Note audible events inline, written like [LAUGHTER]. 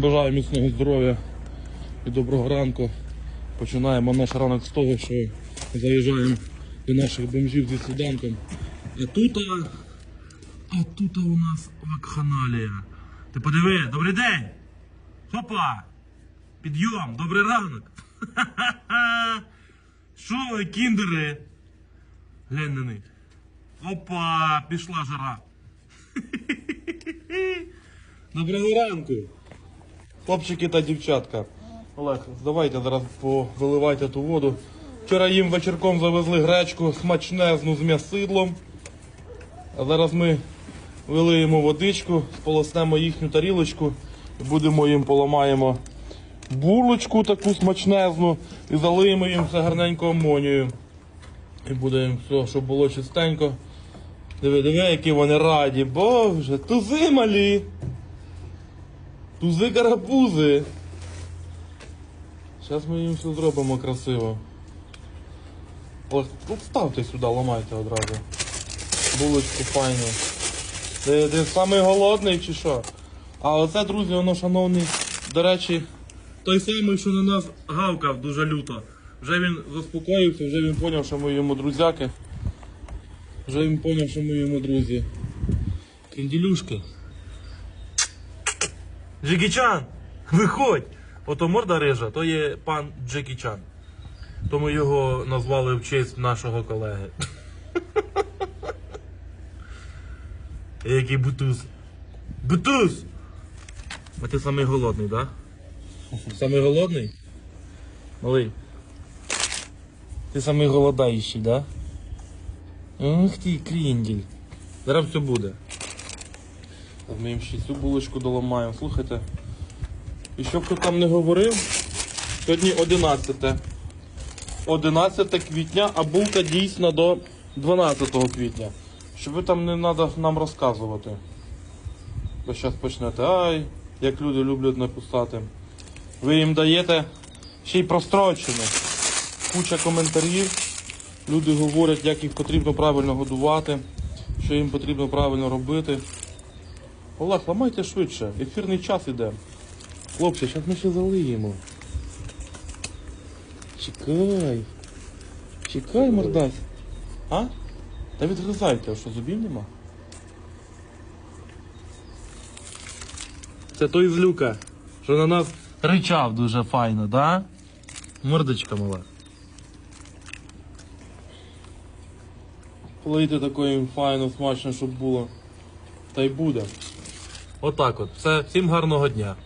Всім бажаю міцного здоров'я і доброго ранку. Починаємо наш ранок з того, що заїжджаємо до наших бомжів зі сніданком. А тут, а тут у нас вакханалія. Ти подиви, добрий день! Хопа! Підйом, добрий ранок! [LAUGHS] Що ви, кіндери? Глянь на них. Опа, пішла жара. [LAUGHS] Доброго ранку. Хлопчики та дівчатка. Олег, давайте зараз повиливайте ту воду. Вчора їм вечірком завезли гречку смачнезну з м'ясидлом. А зараз ми вилиємо водичку, сполоснемо їхню тарілочку і будемо їм поламаємо булочку таку смачнезну і залиємо їм все гарненько амонію. І буде їм все, щоб було чистенько. Диви, диви, які вони раді. Боже, тузи малі. Тузи карапузи. Зараз ми їм все зробимо красиво. Ось, от ставте сюди, ламайте одразу. Булочку файну. Ти, ти самий голодний чи що? А оце, друзі, воно, шановний, до речі, той самий, що на нас гавкав дуже люто. Вже він заспокоївся, вже він зрозумів, що ми йому друзяки. Вже він зрозумів, що ми йому друзі. Кренділюшки. Джекі Чан, виходь! Ото морда рижа, то є пан Джекі Чан. То ми його назвали в честь нашого колеги. [LAUGHS] Який бутуз. Бутуз! А ти самий голодний, так? Самий голодний? Малий. Ти самий голодаючий, да? Ух ти, крінділь. Зараз все буде. Їм ще цю булочку доламаємо. Слухайте. І щоб хто там не говорив, сьогодні 11. 11 квітня, а булка дійсна до 12 квітня. Щоб ви там не треба нам розказувати. Бо зараз почнете, ай, як люди люблять написати. Ви їм даєте ще й прострочено. Куча коментарів. Люди говорять, як їх потрібно правильно годувати, що їм потрібно правильно робити. Олег, ламайте швидше, ефірний час іде. Хлопці, зараз ми ще залиємо. Чекай. Чекай, мордась. А? Та відгризайте, а що зубів нема? Це той злюка, що на нас ричав дуже файно, да? Мордочка мала. Полийте такою файно, смачно, щоб було. Та й буде. Отак от. Все, всім гарного дня.